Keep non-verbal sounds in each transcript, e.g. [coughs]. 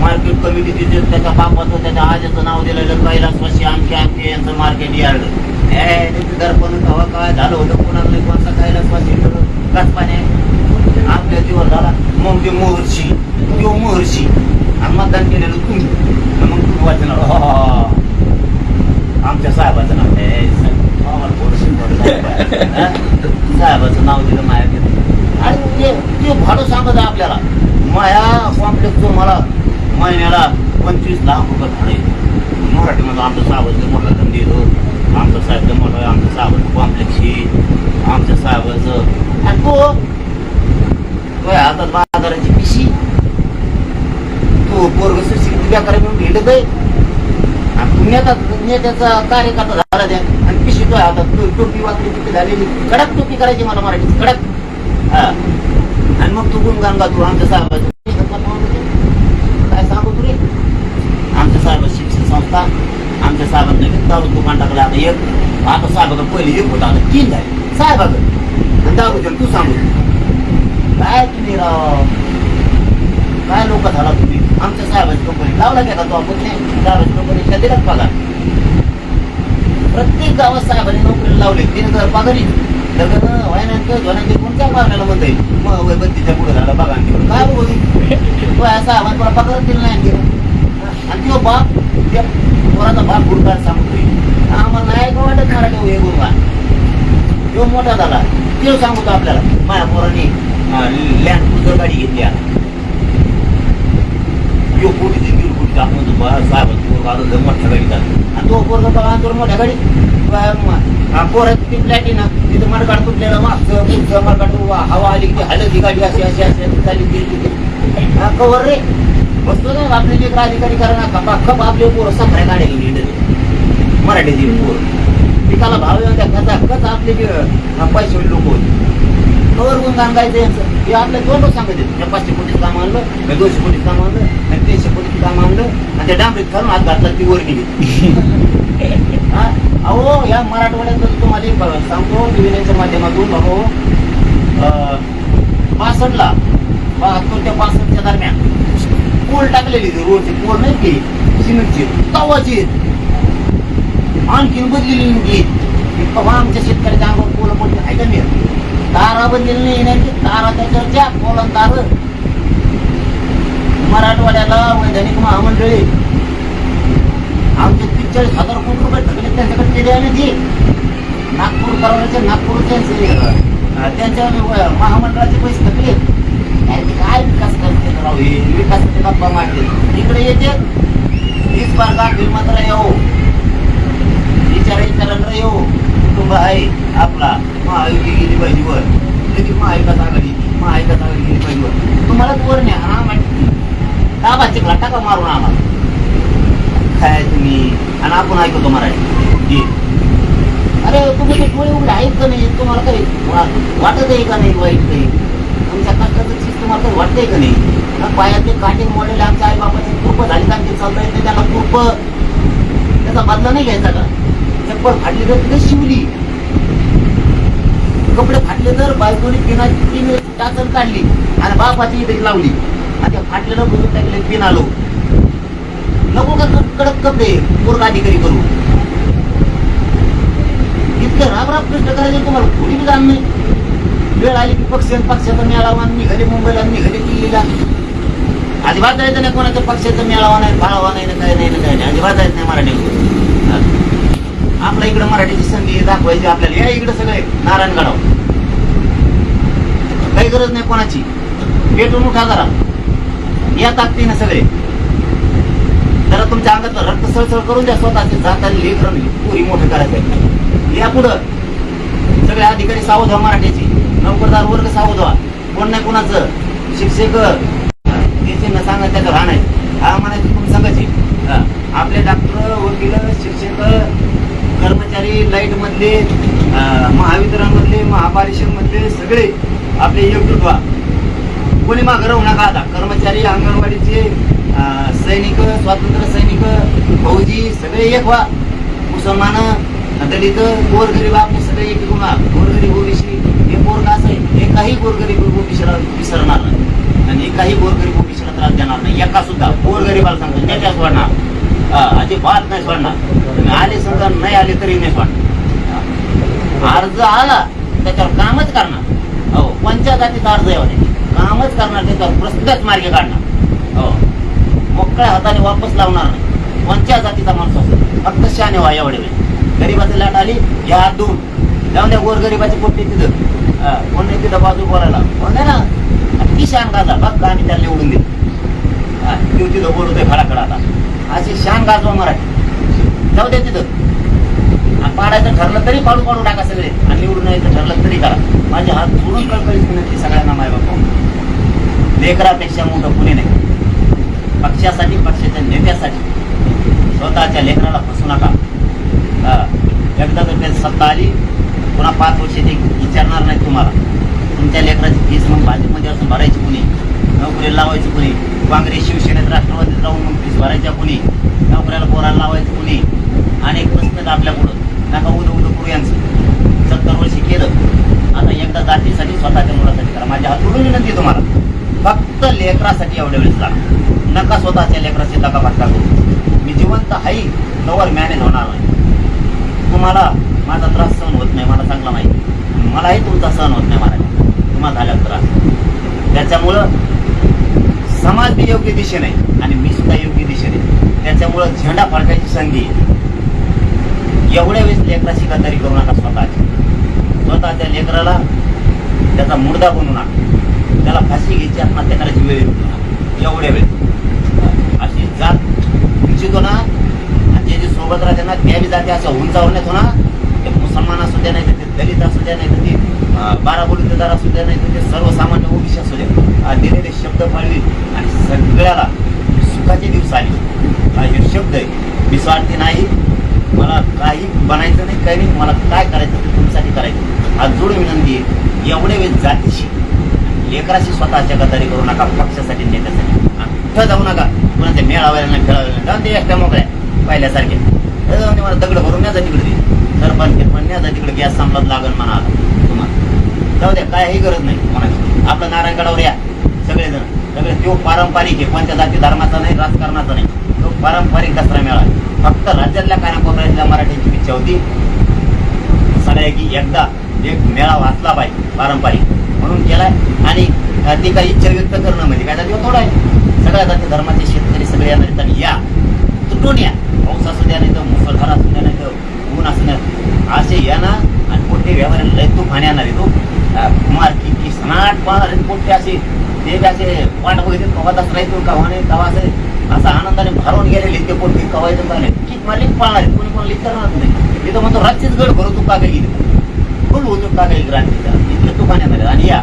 Market committee तिथे त्याच्या बापाचं त्याच्या आजीचं नाव दिलेलं कैलासवासी आमके आमके यांचं मार्केट यार्ड. दर्पण हवा काय झालं होतं? कोणाला नाही कोणता कैलासवासी कसपाने? आपल्या दिवस झाला. मग ते महर्षी तो महर्षी. आणि मतदान केलेलं तुम्ही. मग तुम्ही वाचणार "हा, आमच्या साहेबाचं नाव. आहे. साहेबाचं नाव दिलं माया आणि ते भाडं सांगत आहे आपल्याला. माया कॉम्प्लेक्सचं मला महिन्याला पंचवीस लाख रुपये भाडं येतं. मराठीमध्ये आमचं साहेबाचं मोठा धंदे येतो. आमचं साहेबचं मोठं आहे, आमचं साहेबाचं कॉम्प्लेक्स आमच्या साहेबाचं आणि तो तो हातात बाजाराची पिशी. तो पोरग सुशिक्षित व्यापारी म्हणून भेटत आहे. आणि तू नेत्याचा कार्यकर्ता झाला त्या. आणि पिशी तो हातात टोपी वाकली टोपी झालेली. कडक टोपी करायची मला मराठीत. कडक. हा. आणि मग तू गुणगान गातो आमच्या साहेबाचं काय सांगू तू रे आमच्या साहेब शिक्षण संस्था आमच्या साहेबांनी दारू दुकान टाकलं. आता एक आता साहेबाकडे पहिले एक होता आता तीन झाले. साहेबाकडे आणि दारू देऊन तू सांगू. काय तुम्ही राव? काय लोक झाला तुम्ही? आमच्या साहेबाची कंपनी लावला घेता तो आपण? नाही कंपनी दिला पगार. प्रत्येक गावात साहेबांनी नोकरीला लावले तीन हजार पगारी. लग्न वयानंतर ध्वनांचे कोणत्या पाहुण्याला म्हणते मग वैबंतीच्या पुढे झाला बघा. काय बघू तो असा मला पगार दिला नाही. आणि तो बाप त्या पोराचा बाप गुरुकार सांगतोय? आम्हाला नाही का वाटत मराठी हे गुरुकार तो मोठा झाला. तो सांगतो आपल्याला माझ्या पोरांनी लँड क्रुझर गाडी घेतल्या आता. यो कोटी ते दीड कोटी टाकून तो बा- साहेब पोर घालून मोठ्या गाडीत आणि तो पोरगा बघा तो मोठ्या गाडी पोराची ती प्लॅटिना तिथं मडकाड तुटलेलं मागचं पुढचं मडकाड हवा आली की हलत गाडी अशी अशी अशी अशी चालली गेली कवर रे. बसतो ना आपले जे अधिकारी करा खपा खप आपले पोरं सफऱ्या घेऊन येतात मराठीची पोर. पिकाला भाव येऊन त्या खचा खच आपले जे पैसे लोक होते. कवर गुण सांगायचं यांचं. हे आपल्या दोन लोक सांगायचे त्या पाचशे कोटीचं काम आणलं मी दोनशे कोटीचं काम आणलं आणि तीनशे कोटीचं काम आणलं आणि त्या डांबरीत घालून हात घातला ती वर गेली. [laughs] हा? अहो या मराठवाड्यात तुम्हाला एक सांगतो टीव्हीच्या माध्यमातून अहो पासष्टला बहात्तर ते पासष्टच्या दरम्यान. पोल टाकलेली ती रोडची पोल नाही की? सिमेंटची. तवाची. आणखीन बदलेली नेमकी तेव्हा आमच्या शेतकऱ्याच्या अंगावर पोल पडली. आहे का नाही? तारा बदलेली नाही नाही तारा त्याच्यावरच्या पोला तार. मराठवाड्याला वैधानिक महामंडळी. आमचे त्रेचाळीस हजार कोटी रुपये ठरले त्यांच्याकडे केले आणि ते. नागपूर परवाचे नागपूरचे त्यांच्या महामंडळाचे पैसे थकले यांचे काय विकास करते राव? हे विकासाचे गप्पा मारते इकडे येते तीच बारगा मात्र येऊ हो. विचार विचारांना येऊ हो. कुटुंब आहे आपला. महायुती गेली पाहिजे वर. लगेच महाविकास आघाडी महाविकास आघाडी गेली पाहिजे वर. तुम्हालाच वर न्या. हा माहिती दाबाचे घाटा का मारून आम्हाला. काय तुम्ही? आणि आपण ऐकतो मराठी. अरे तुम्ही ते डोळे उघडे आहेत का नाही? तुम्हाला काही वाटत आहे का नाही? वाईट काही तुमच्या कष्टाचं चीज वाटते वाटतंय का नाही? पायातले काटे मोडेल आमच्या आई बाबाची कृप झाली आणखी चालता येते त्याला कृप त्याचा बदला नाही घ्यायचा का? चप्पल फाटली तर तिथे शिवली. कपडे फाटले तर बायकोने पिनाची पिन टाचण काढली आणि बापाची इथे लावली. आणि त्या फाटलेलं बघून टाकले पिन आलो. नको का कडक कपडे? पूर्ण अधिकारी करू. इतकं राब राब प्रश्न करायचे तुम्हाला. थोडी बी जाण नाही. वेळ आली की पक्ष पक्षाचा मेळावा निघाले मुंबईला निघाले दिल्लीला. अजिबात जायचं नाही कोणाच्या पक्षाचा मेळावा नाही फाळावा नाही ना काय नाही ना काय नाही. अजिबात जायचं नाही मराठी आपल्या इकडं मराठीची संधी दाखवायची आपल्याला. या इकडे सगळे नारायणगडाव. काही गरज नाही कोणाची. पेटून उठा जरा. या ताकदीनं सगळे. जरा तुमच्या अंगात रक्त सळसळ करून द्या स्वतःचे जाताना लेकरं पुरी मोठं करायचं या पुढं. सगळे अधिकारी सावध मराठीची. नोकरदार वर्ग सावध व्हा. कोण नाही कोणाचं? शिक्षक त्याचे सांगा त्याचं राहणार हा म्हणायचं तुम्ही सांगायची आपले डॉक्टर वकील शिक्षक कर्मचारी लाइट मधले महावितरण मधले महापारिषद मधले सगळे आपले एकजूट व्हा. कोणी मागं राहू नका आता. कर्मचारी अंगणवाडीचे सैनिक स्वातंत्र्य सैनिक फौजी सगळे एक व्हा. मुसलमान दलित गोरगरीब आपले सगळे एक व्हा गोरगरीब ओबीसी हे पोरग असं आहे गोरगरीब ओबीसीला विसरणार नाही. आणि एकाही गोरगरीब ओबीसीला त्रास देणार नाही. एका सुद्धा गोरगरीबाला सांगतो त्याच्या सोडणार. अजिबात नाही सोडणार. तुम्ही आले समजा नाही आले तरी नाही सोडणार. अर्ज आला त्याच्यावर कामच करणार. हो पंचायत जातीचा अर्ज आहे कामच करणार त्याच्यावर प्रश्नच मार्ग काढणार. हो. मोकळ्या हाताने वापस लावणार नाही. पंचायत जातीचा माणूस असतो. फक्त शाने व्हा एवढे वेळ. गरीबाची लाट आली या दोन. जाऊन द्या गोरगरीबाची पोटी तिथं. कोण नाही तिथं बाजू बोलायला. कोण नाही ना? ती शान गाजा बघ आम्ही त्याला निवडून दिली. हा, तू तिथं बोलतोय खडाखडा आता. अशी शान गाजवा मराठी. जाऊ दे तिथं. आणि पाडायचं ठरलं तरी पाडू पाडू टाका सगळे. आणि निवडून यायचं ठरलं तरी करा. माझे हात जोडून कळकळीत विनंती सगळ्यांना माय बापा. लेकरापेक्षा मोठं कुणी नाही. पक्षासाठी पक्षाच्या नेत्यासाठी. स्वतःच्या लेकराला फसू नका. एकदा जर सत्ता आली. पुन्हा पाच वर्ष ते विचारणार नाही तुम्हाला. तुमच्या लेकराची फीस मग भाजपमध्ये असून भरायची कुणी? नोकरीला लावायची कुणी? काँग्रेस शिवसेनेत राष्ट्रवादीत राहून मग फीस भरायच्या कुणी? नोकऱ्याला पोराला लावायचं कुणी? अनेक प्रश्न आहेत आपल्या पुढं नका उदं उदं करू यांचं. सत्तर वर्षी केलं. आता एकदा जातीसाठी स्वतःच्या मुलासाठी करा. माझ्या हात विनंती तुम्हाला. फक्त लेकरासाठी एवढ्या वेळेस लागा नका स्वतःच्या लेकराची दगाफटका करू मी जिवंत आहे. तवर मॅनेज होणार नाही. तुम्हाला माझा त्रास सहन होत नाही मला चांगला माहिती मलाही तुमचा सहन होत नाही मला तुम्हाला झाला त्रास. त्याच्यामुळं समाज बी योग्य दिशेने आणि मी सुद्धा योग्य दिशेने त्याच्यामुळं झेंडा फडकायची संधी एवढ्या वेळेस लेकरा शिकादारी करू नका स्वतःची. स्वतः त्या लेकराला त्याचा मुर्दा बनू नका. त्याला फाशी घ्यायची आत्महत्या करायची वेळ येऊ नका. एवढ्या वेळेस. अशी जात इच्छितो ना आणि जे जे सोबत राहते ना त्या बी जाते असं उंचावण्यात होणार. ना असू द्या नाही तर ते दलित असू द्या नाही तर ते बारा बलुतेदार असू द्या नाही तर ते सर्वसामान्य ओबीसी असू द्या दिलेले शब्द पाळवी आणि सगळ्याला सुखाचे दिवस आले. हा हे शब्द आहे. मी स्वार्थी नाही. मला काही बनायचं नाही काही नाही. मला काय करायचं ते तुमच्यासाठी करायचं हा जोड विनंती आहे. एवढे वेळ जातीशी लेकराशी स्वतःच्या गदारी करू नका पक्षासाठी नेत्यासाठी. कुठं जाऊ नका. कुणाच्या मेळाव्याला नाही खेळायला नाही जाऊन ते एकट्या मोकळ्या. पहिल्यासारखे. त्याच्यामध्ये मला दगड भरून न्यायचा तिकडे ते. सरपंच पण न्यायचा तिकडे गॅस संपत लागल म्हणा तुम्हाला. जाऊ द्या काही गरज नाही कोणाची आपलं नारायणगडावर या सगळेजण. सगळे तो पारंपरिक आहे कोणत्या जाती धर्माचा नाही राजकारणाचा नाही. तो पारंपरिक दसरा मेळा. फक्त राज्यातल्या कानाकोपऱ्यातल्या मराठ्यांची इच्छा होती. सगळ्या की एकदा एक मेळा वाचला पाहिजे पारंपरिक. म्हणून केलाय. आणि ती काही इच्छा व्यक्त करणं म्हणजे काय? जाती थोडं आहे. सगळ्या जाती धर्माचे शेतकरी सगळे येणार या. तुटून या पाऊस असू द्या नाही तर मुसळधार असू द्या नाही तर ऊन असू द्या. असे या ना आणि मोठे व्यवहार लय तू खाण्या ना तू. मार्की की सनाट पाहणार आहेत मोठे असे ते असे पाठ वगैरे कवा दसरा तू कवाने कवा असे असं आनंदाने भारून गेलेले ते कोणते कवायचं येतो का मला पाळणार कोणी कोणाला विचारणार नाही. मी तर म्हणतो रातचीच गड भरू तू कागल गेली फुल होतो कागल ग्रांतीचा इतकं तू पाण्यात आणि या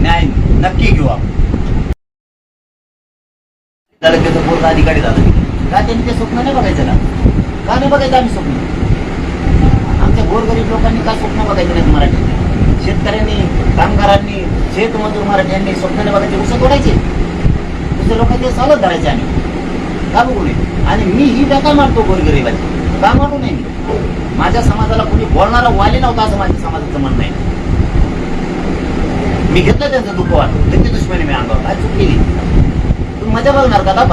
न्याय नक्की घेऊ आपण. झालं त्याचं पूर्ण अधिकारी झाला. का त्यांनी ते स्वप्न नाही बघायचं ना. का नाही बघायचं आम्ही स्वप्न? आमच्या गोरगरीब लोकांनी का स्वप्न बघायचं नाही मराठी शेतकऱ्यांनी कामगारांनी शेतमजूर मराठ्यांनी स्वप्न नाही बघायचे उसं तोडायचे. दुसऱ्या ते चालत धरायचे आम्ही. का बघू नये? आणि मी ही बेकार मारतो गोरगरीबाची. का मारू नये मी? माझ्या समाजाला कोणी बोलणारा वाले नव्हता असं माझ्या समाजाचं म्हणणं आहे. मी घेतलं त्यांचं दुःख वाटतं त्यांची दुश्मनी मी अंगावर. काय चूक केली? तुम्ही मजा बघणार का आता?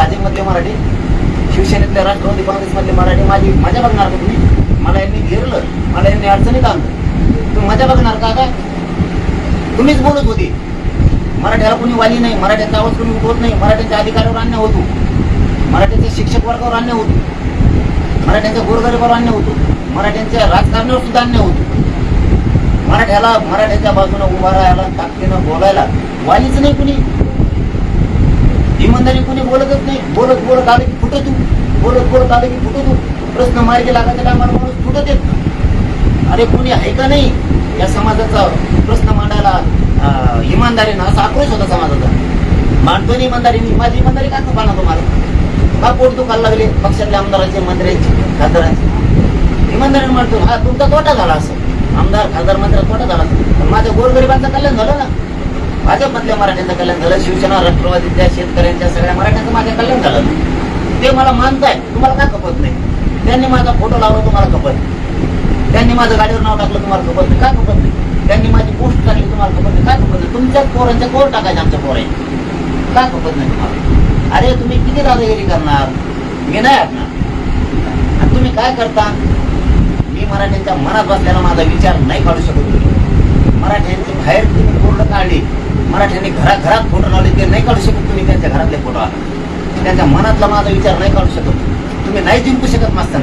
मराठी? शिवसेनेतल्या राष्ट्रवादी काँग्रेसमधले मराठी माझी मजा बघणार का तुम्ही? मला यांनी घेरलं. मला यांनी अडचणीत आणलं. तुम्ही मजा बघणार का काय तुम्हीच बोलत होती. मराठ्याला कोणी वाली नाही मराठ्याचा आवाज कोणी उठवत नाही मराठ्यांच्या अधिकारावर अन्याय होतो. मराठ्यांच्या शिक्षक वर्गावर अन्याय होतो. मराठ्यांच्या गोरगरीबावर अन्याय होतो. मराठ्यांच्या राजकारणावर सुद्धा अन्याय होतो. मराठ्याला मराठ्याच्या बाजूने उभा राहायला ताकदीनं बोलायला वालीच नाही कुणी. इमानदारी कोणी बोलतच नाही. बोलत बोलत आले की फुटत. तू बोलत बोलत आले की फुटत. तू प्रश्न मार्गी लागायच्या टायमाला माणूस फुटत येत ना. अरे कोणी आहे का नाही या समाजाचा प्रश्न मांडायला अं, इमानदारीनं असा आक्रोश होता समाजाचा. मांडतो नाही इमानदारीने माझी इमानदारी का पाना तुम्हाला? का पोट दुखायला लागले? पक्षातल्या आमदारांचे मंत्र्यांचे खासदारांचे. इमानदारीने मांडतो हा तुमचा तोटा झाला असं. आमदार खासदार मंत्री तोटा झाला असं. पण माझ्या गोरगरिबांचं कल्याण झालं ना. भाजपमधल्या मराठ्यांचं कल्याण झालं शिवसेना राष्ट्रवादीच्या शेतकऱ्यांच्या सगळ्या मराठ्यांचं माझ्या कल्याण झालं. ते मला मानताय तुम्हाला का खपत नाही. त्यांनी माझा फोटो लावला तुम्हाला खपत नाही. त्यांनी माझं गाडीवर नाव टाकलं तुम्हाला खपत नाही. का खपत नाही? त्यांनी माझी पोस्ट टाकली तुम्हाला खपत नाही. का खपत नाही? तुमच्याच पोरांच्या कोर टाकायचे आमच्या पोरांनी. का खपत नाही तुम्हाला? अरे तुम्ही किती दादागिरी करणार? मी नाही ऐकणार आणि तुम्ही काय करता? मी मराठ्यांच्या मनात बसलेला माझा विचार नाही काढू शकत मराठ्यांची बाहेर तुम्ही पूर्ण काढली. मराठ्यांनी घरात घरात फोटो लावले ते नाही काढू शकत तुम्ही त्यांच्या घरातले फोटो त्यांच्या मनातला माझा विचार नाही काढू शकत तुम्ही. नाही जिंकू शकत मास्तर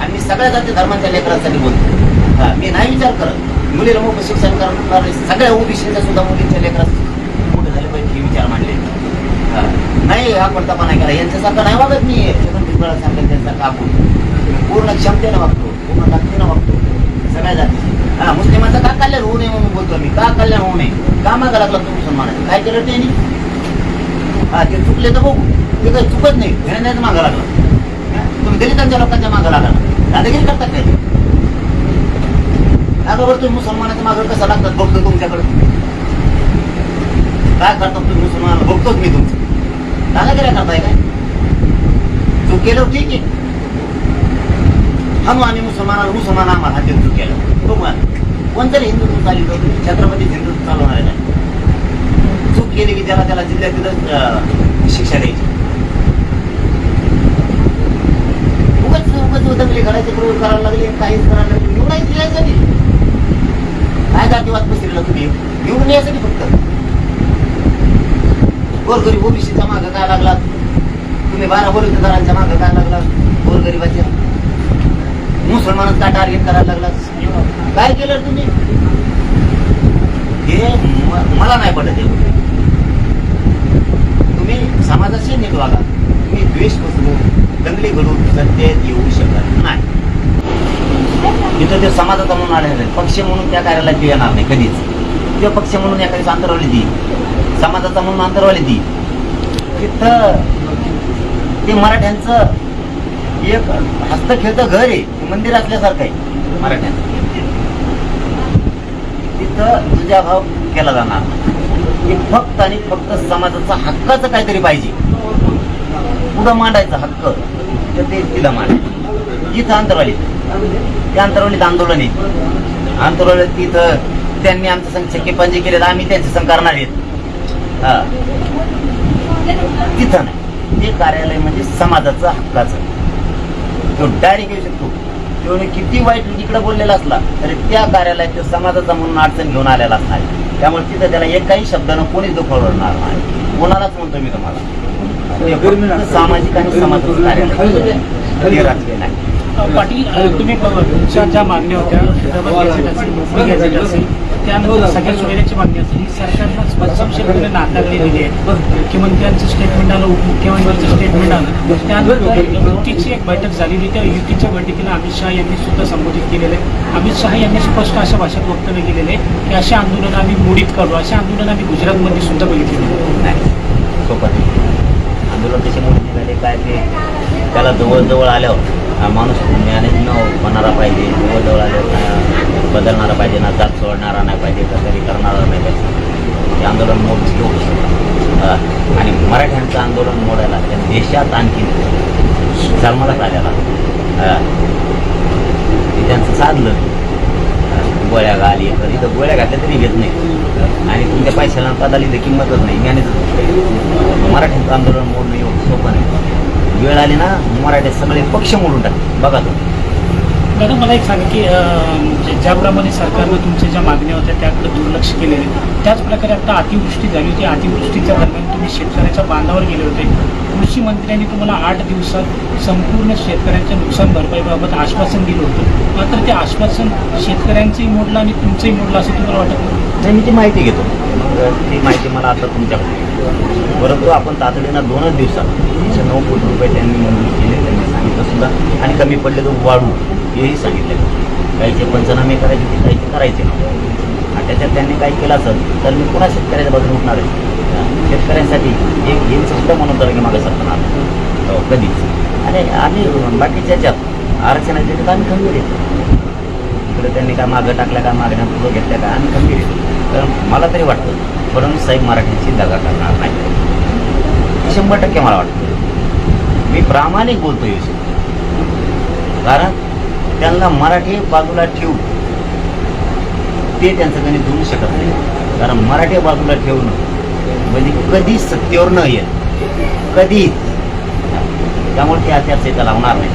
आणि मी सगळ्या जाती धर्मांच्या लेकरांसाठी बोलतो. हां मी नाही विचार करत. मुलीला मोठं शिक्षण करणारे सगळ्या ओबीसीच्या सुद्धा मुलींच्या लेकरात मोठे झाले पाहिजे हे विचार मांडले. हा. नाही हा पडतापणा केला यांच्यासारखं नाही वागत मी. छगन सांगेल त्यांचा आपण. पूर्ण क्षमतेनं वागतो पूर्ण ताकदीनं वागतो. सगळ्या जाती हा मुस्लिमांचा का कल्याण होऊ नये म्हणून बोलतो मी का कल्याण होऊ नये? का मागा लागला तो मुसलमानाचं काय केलं त्यांनी? हा ते चुकले तर बघू. ते काही चुकत नाही. घेण्याच मागा लागला. तुम्ही दलितांच्या लोकांच्या मागा लागला. दादागिरी करतात काय बरोबर तुम्ही मुसलमानाच्या मागे कसं लागतात बघतो तुमच्याकडे. काय करतात तुम्ही मुसलमान बघतोच मी तुमचं. दादागिऱ्या करताय काय? चूक केलं ठीक आहे. म्हणून आम्ही मुसलमानाला मुसलमान आम्हाला हा चूक केलं. कुटुंबात आता. कोणतरी हिंदुत्व चालू छत्रपती हिंदुत्व चालवणार नाही चूक केली की त्याला त्याला जिल्ह्यात शिक्षा द्यायची. उगाच उगाच दंगली करायचे प्रयोग करायला लागले काहीच करायला लागले. निवडायची यायसाठी काय जातीवाद पसरला तुम्ही? निवडून यायसाठी फक्त. गोरगरीब ओबीसीचा मागं काय लागला तुम्ही बारा बलुतेदारांच्या मागं काय लागला गोरगरिबाच्या मुसलमानात का टार्गेट करायला लागला काय केलं तुम्ही? हे मला नाही पडत हे तुम्ही समाजाशी नीट वागा तुम्ही द्वेष पसरू दंगली घडून सत्तेत येऊ शकत नाही. इथं ते समाजाचा म्हणून आले पक्ष म्हणून त्या कार्यालयात येणार नाही कधीच. ते पक्ष म्हणून एखादी अंतरवाली ती. समाजाचा म्हणून अंतरवाली ती. तिथं ते मराठ्यांचं एक हस्तखेळतं घर आहे मंदिर असल्यासारखं आहे. मराठ्यांचं तिथं तुझ्या भाव केला जाणार. हे फक्त आणि फक्त समाजाचा हक्काचं काहीतरी पाहिजे. पुढं मांडायचा हक्क. तर ते तिला मांडायचं. जिथं अंतरवाली त्या अंतरवलीत आंदोलन आहे. अंतरवलीत तिथं त्यांनी आमचं संघ छक्केपंजे केले तर आम्ही त्यांचे संघ करणार आहेत. हा. तिथं नाही. ते कार्यालय म्हणजे समाजाचं हक्काचं. तो डायरेक्ट येऊ शकतो. तो किती वाईट इकडे बोललेला असला तरी त्या कार्यालयात तो समाजाचा म्हणून अडचण घेऊन आलेला असणार. त्यामुळे तिथं त्याला एकाही शब्दानं कोणीच दुखवणार नाही. कोणालाच म्हणतो मी तुम्हाला. सामाजिक आणि समाजाचं कार्यालय. राजकीय नाही. पाटील तुम्ही मागण्या होत्या डबल गॅजेट असेल मोफत गॅजेट असेल त्यानंतर सगळ्या सुविधाची मागणी असेल ही सरकारनं स्पष्टपणे नाकारलेली आहे. मुख्यमंत्र्यांचं स्टेटमेंट आलं उपमुख्यमंत्र्यांचं स्टेटमेंट आलं. त्यानंतर युतीची एक बैठक झालेली त्या युतीच्या बैठकीला अमित शहा यांनी सुद्धा संबोधित केलेलं आहे. अमित शहा यांनी स्पष्ट अशा भाषेत वक्तव्य केलेले आहे की अशा आंदोलन आम्ही मोडीत काढू. अशा आंदोलन आम्ही गुजरातमध्ये सुद्धा बघितलेले. नाही. नाही. आंदोलन निघाले काय ते? त्याला जवळजवळ आल्यावर. हा माणूस मॅनेज न होणारा पाहिजे जवळजवळ बदलणारा पाहिजे ना जात सोडणारा नाही पाहिजे कसरी करणारा नाही पाहिजे. ते आंदोलन मोड घेऊ आणि मराठ्यांचं आंदोलन मोडायला त्या देशात आणखी जन्मालाच आलेला. ते त्यांचं साधलं. गोळ्या घाली तर इथं गोळ्या घातल्या तरी घेत नाही. आणि तुमच्या पैशाला पदाला इथं किंमतच नाही. मॅनेज मराठ्यांचं आंदोलन मोडणं एवढं सोपं नाही. वेळ आली ना मराठी सगळे पक्ष मोडून टाक बघा तुम्ही. मॅडम मला एक सांगा की अं, जे- ज्याप्रमाणे सरकारनं तुमच्या ज्या मागण्या होत्या त्याकडे दुर्लक्ष केलेले त्याच प्रकारे आता अतिवृष्टी झाली होती. अतिवृष्टीच्या दरम्यान तुम्ही शेतकऱ्याच्या बांधावर गेले होते. कृषी मंत्र्यांनी तुम्हाला आठ दिवसात संपूर्ण शेतकऱ्यांच्या नुकसान भरपाईबाबत आश्वासन दिलं होतं. मात्र ते आश्वासन शेतकऱ्यांचंही मोडलं आणि तुमचंही मोडलं असं तुम्हाला वाटत नाही? नाही मी ती माहिती घेतो. मग ती माहिती मला आता तुमच्याकडे परंतु आपण तातडीनं दोनच दिवसात एकशे नऊ कोटी रुपये त्यांनी मंजूर केले त्यांनी सांगितलं सुद्धा. आणि कमी पडले तर वाढू हेही सांगितलं. काहीचे पंचनामे करायचे ते काहीचे करायचे नव्हते. आणि त्याच्यात त्यांनी काही केलं असेल तर मी पुन्हा शेतकऱ्याच्या बाजूने उठणार आहे. शेतकऱ्यांसाठी एक गेमचं सुद्धा म्हणून तर की मागं सरकणार हो कधीच. आणि आम्ही बाकीच्या ज्यात आरक्षणाच्या तर आम्ही खंबीर येतो इकडे त्यांनी काय मागं टाकल्या का मागण्या पुढं घेतल्या का आम्ही खंबीर येतो तर मला तरी वाटतं परंतु साहेब मराठीची दगा करणार नाही शंभर टक्के मला वाटतं. मी प्रामाणिक बोलतो कारण त्यांना मराठी बाजूला ठेवू ते त्यांचं गणित होऊ शकत नाही. कारण मराठी बाजूला ठेवणं म्हणजे कधीच सत्तेवर न येत कधीच त्यामुळे ते आचारसंहिता लावणार नाही.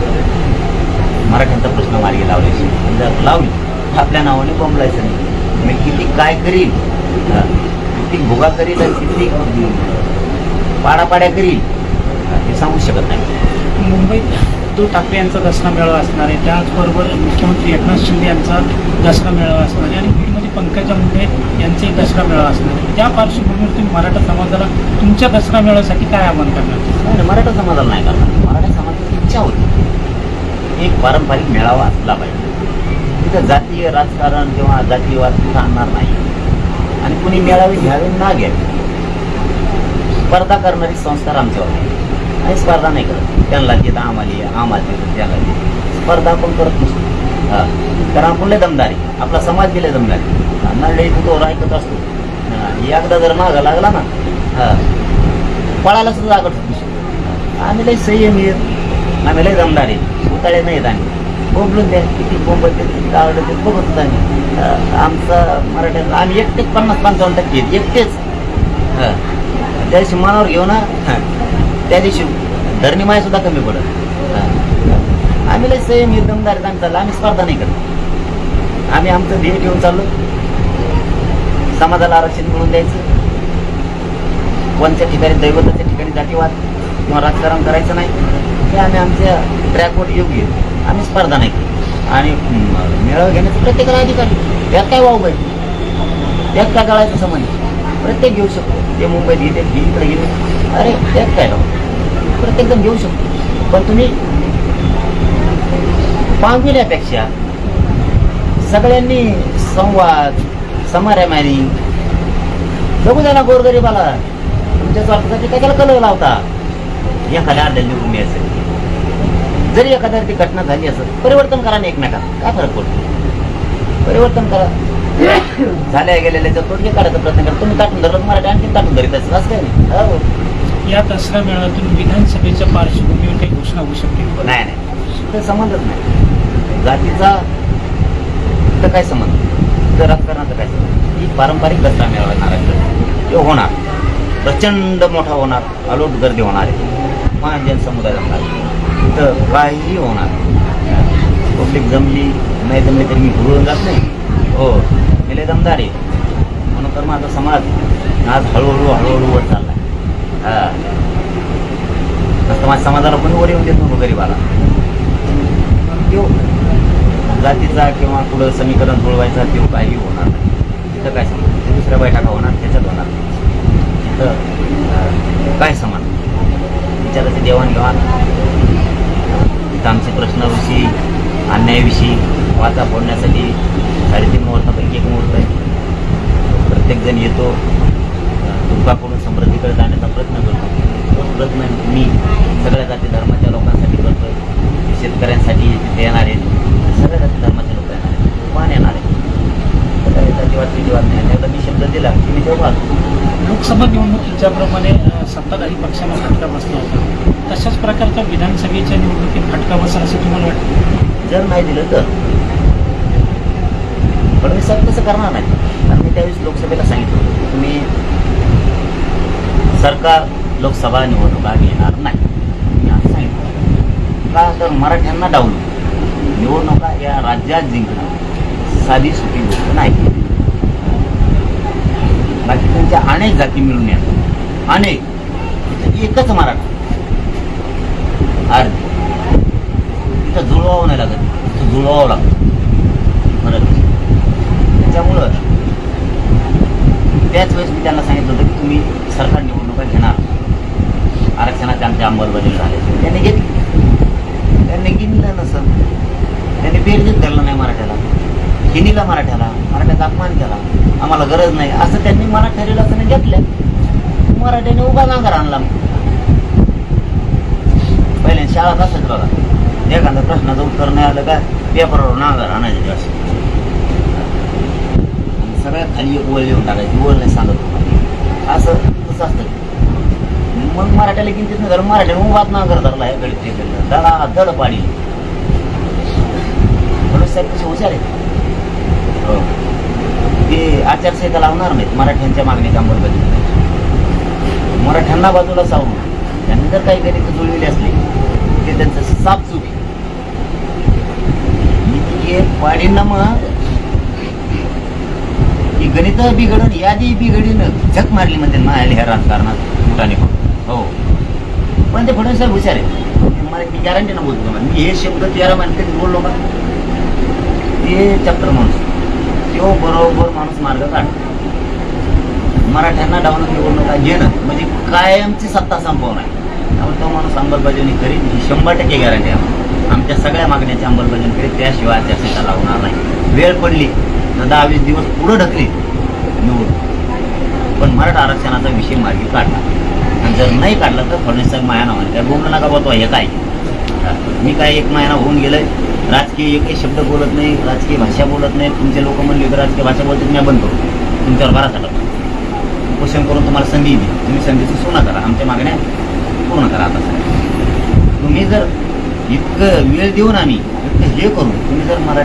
मराठ्यांचा प्रश्न मार्गी लावल्याशी. जर लावली. तर आपल्या नावाने बोंबलायचं नाही. मी किती काय करील किती भुगा करील आणि किती पाडापाड्या करील हे सांगू शकत नाही. मुंबईत उद्धव ठाकरे यांचा दसरा मेळावा असणार आहे. त्याचबरोबर मुख्यमंत्री एकनाथ शिंदे यांचा दसरा मेळावा असणार आहे. आणि बीडमध्ये पंकजा मुंडे यांचाही दसरा मेळावा असणार आहे. त्या पार्श्वभूमीवर तुम्ही मराठा समाजाला तुमच्या दसरा मेळाव्यासाठी काय आवाहन करणार? नाही मराठा समाजाला नाही करणार. मराठा समाजाची इच्छा होती. एक पारंपरिक मेळावा असला पाहिजे. तिथं जातीय राजकारण किंवा जातीयवाद तिथं आणणार नाही. आणि कुणी मेळावे घ्यावे ना घ्यावे स्पर्धा करणारी संस्कार आमच्यावर नाही आणि स्पर्धा नाही करत. त्यांना देत आम्हाला आम्हाला देत त्याला देत स्पर्धा आपण करत नसतो. हां. कारण आपण लय दमदारी आपला समाज गेले दमदारी नळले तो ऐकत असतो. एकदा जर मागा लागला ना हां पळायला सुद्धा जागत होतो आम्ही लय संयम येत आम्ही लय दमदारी उताळे नाहीत आम्ही. बोंबलून द्या. किती बोंबत किती ते बघत होतो आम्ही. अं, आमचं मराठ्यात आम्ही एकटेच पन्नास पंचावन्न टक्के आहेत, एकटेच. हा. त्या दिवशी मनावर घेऊ ना. त्या दिवशी धरणी माय सुद्धा कमी पडत. आम्ही लय सेम निर्दमदार दमदार आम्ही स्पर्धा नाही करत. आम्ही आमचं ध्येय घेऊन चाललो. समाजाला आरक्षण मिळून द्यायचं. कोणत्या ठिकाणी दैवताच्या ठिकाणी जातीवाद किंवा राजकारण करायचं नाही. हे आम्ही आमच्या ट्रॅकवर योग्य आम्ही स्पर्धा नाही आणि म, मेळावा घेण्याचा प्रत्येकाला अधिकार त्यात काय वाव पाहिजे? त्यात काय कळायचं समज प्रत्येक घेऊ शकतो. ते मुंबईत घेते इकडे घेते अरे त्यात काय राव प्रत्येक घेऊ शकतो. पण तुम्ही पांगविण्यापेक्षा सगळ्यांनी संवाद समाऱ्यामारी बघू द्या ना गोरगरीबाला तुमच्या स्वार्थासाठी काय त्याला कलर लावता? एखाद्या अर्ध्या निवडून यायचं. जरी एखाद्या ती घटना झाली असं परिवर्तन करा ना एकमेकात काय फरक पडतो? परिवर्तन करा. [coughs] झाल्या गेलेल्या तोडगे काढायचा प्रयत्न करा. तुम्ही ताटून धरलं मराठी आणखी ताटून धरीत असं असं काय नाही. हो. या दसरा मेळाव्यातून विधानसभेच्या पार्श्वभूमीवर काही घोषणा होऊ शकते नाही नाही. ते संबंधच नाही. जातीचा तर काय संबंध? तर राजकारणाचा काय संबंध? ही पारंपरिक दसरा मेळावा आहे. महाराष्ट्रात तो होणार. प्रचंड मोठा होणार. अलोट गर्दी होणार आहे. महाजन समुदाय जमणार तिथं काहीही होणार पब्लिक जमली नाही जमली तरी मी भुळून जात नाही. हो मी लय दमदार आहे. म्हणून तर माझा समाज आज हळूहळू हळूहळू वर चाललाय हा. तसं माझ्या समाजाला कोणी वर येऊन देत नव्हतं गरीबाला. तो जातीचा किंवा पुढं समीकरण जुळवायचा तो काही होणार नाही. तिथं काय समान ते दुसऱ्या बैठका होणार? त्याच्यात होणार तिथं काय समान विचाराची देवाणघेवाण तिथं आमचे प्रश्नाविषयी अन्यायाविषयी वाचा फोडण्यासाठी साडेतीन मुहूर्तापैकी एक मुहूर्त आहे. प्रत्येकजण येतो. दुःखाकडून समृद्धीकडे जाण्याचा प्रयत्न करतो. तोच प्रयत्न मी सगळ्या जाती धर्माच्या लोकांसाठी करतो शेतकऱ्यांसाठी तिथे येणार आहेत सगळ्या जाती धर्माचे लोक येणार आहेत. कोण येणार आहे? सगळ्या जातीवाद विधिवाद नाही. एकदा मी शब्द दिला की मी तेव्हा लोकसभा निवडणुकीच्याप्रमाणे सत्ताधारी पक्षाला फटका बसला होता तशाच प्रकारच्या विधानसभेच्या निवडणुकीत फटका बसला असं तुम्हाला वाटतं? जर नाही दिलं तर? फडणवीस साहेब तसं करणार नाही. कारण मी त्यावेळेस लोकसभेला सांगितलं तुम्ही सरकार लोकसभा निवडणुका घेणार नाही. असं सांगितलं का तर मराठ्यांना डावलून निवडणुका या राज्यात जिंकणं साधी सुटी गोष्ट नाही. बाकी त्यांच्या अनेक जाती मिळून येतात अनेक. एकच मराठा. अर्ध. तिथं जुळवावं नाही लागत. तिथं जुळवावं लागतं. मराठी त्याच्यामुळं त्याच वेळेस मी त्यांना सांगितलं होतं की तुम्ही सरकार निवडणुका घेणार. आरक्षणाचे आमच्या अंमलबजावणी झाले. त्यांनी घेतली. त्यांनी गिनलं नसं त्यांनी बेरजीत धरलं नाही मराठ्याला. हिनीला मराठ्याला. मराठ्याचा अपमान केला. आम्हाला गरज नाही. असं त्यांनी मला ठरेल असं घेतलं. मराठ्याने उभा नांगर आणला. पहिले शाळा असत बघा? एखादा प्रश्नाचं उत्तर नाही आलं का? पेपरवर नांगर आणायचे असं सगळ्यात खाली एक ओळ लिहून टाकायची. ओळ नाही सांगत. असं तसं असतं. मग मराठ्याला किंचित नाही झालं मराठ्याने उभाच ना धरला या गडीत दडा दड पाडी म्हणून साहेब कसे हुशार आहेत. हो. ते आचारसंहिता लावणार नाहीत. मराठ्यांच्या मागणीची अंमलबजावणी मराठ्यांना बाजूला सावरून. त्यांनी जर काही गणित जुळलेली असली ते त्यांचं साप चुकी. पाडींना मग गणित बिघडून यादी बिघडीनं झक मारली म्हणते मायाला ह्या राजकारणात. मुठाने हो. पण ते फडणवीस साहेब हुशार आहे मला मी गॅरंटी ना बोलतो मी हे शब्द तेरा म्हणते बोललो का ते चक्र माणूस. तो बरोबर माणूस मार्ग काढ. मराठ्यांना डावून निवडणुका घेणं म्हणजे कायमची सत्ता संपवणं आहे. त्यामुळे तो माणूस अंमलबजावणी करीन. ही शंभर टक्के गॅरंटी आहे. आमच्या सगळ्या मागण्याची अंमलबजावणी करीत त्याशिवाय त्या सीटा लावणार नाही. वेळ पडली. दहा वीस दिवस पुढं ढकली. निवडून. पण मराठा आरक्षणाचा विषय मार्गी काढला. आणि जर नाही काढला तर फडणवीस साहेब माया नावाने त्या बोलू नका बघतो हे काय? मी काय एक महिना होऊन गेलोय. राजकीय एकही शब्द बोलत नाही राजकीय भाषा बोलत नाही. तुमचे लोक म्हणले की राजकीय भाषा बोलते मी बंद करतो तुमच्यावर बरा टाकतो उपोषण करून तुम्हाला संधी दिली तुम्ही संधीची सोना करा. आमच्या मागण्या पूर्ण करा आता तुम्ही जर इतकं वेळ देऊन आम्ही इतकं हे करू तुम्ही जर मराठी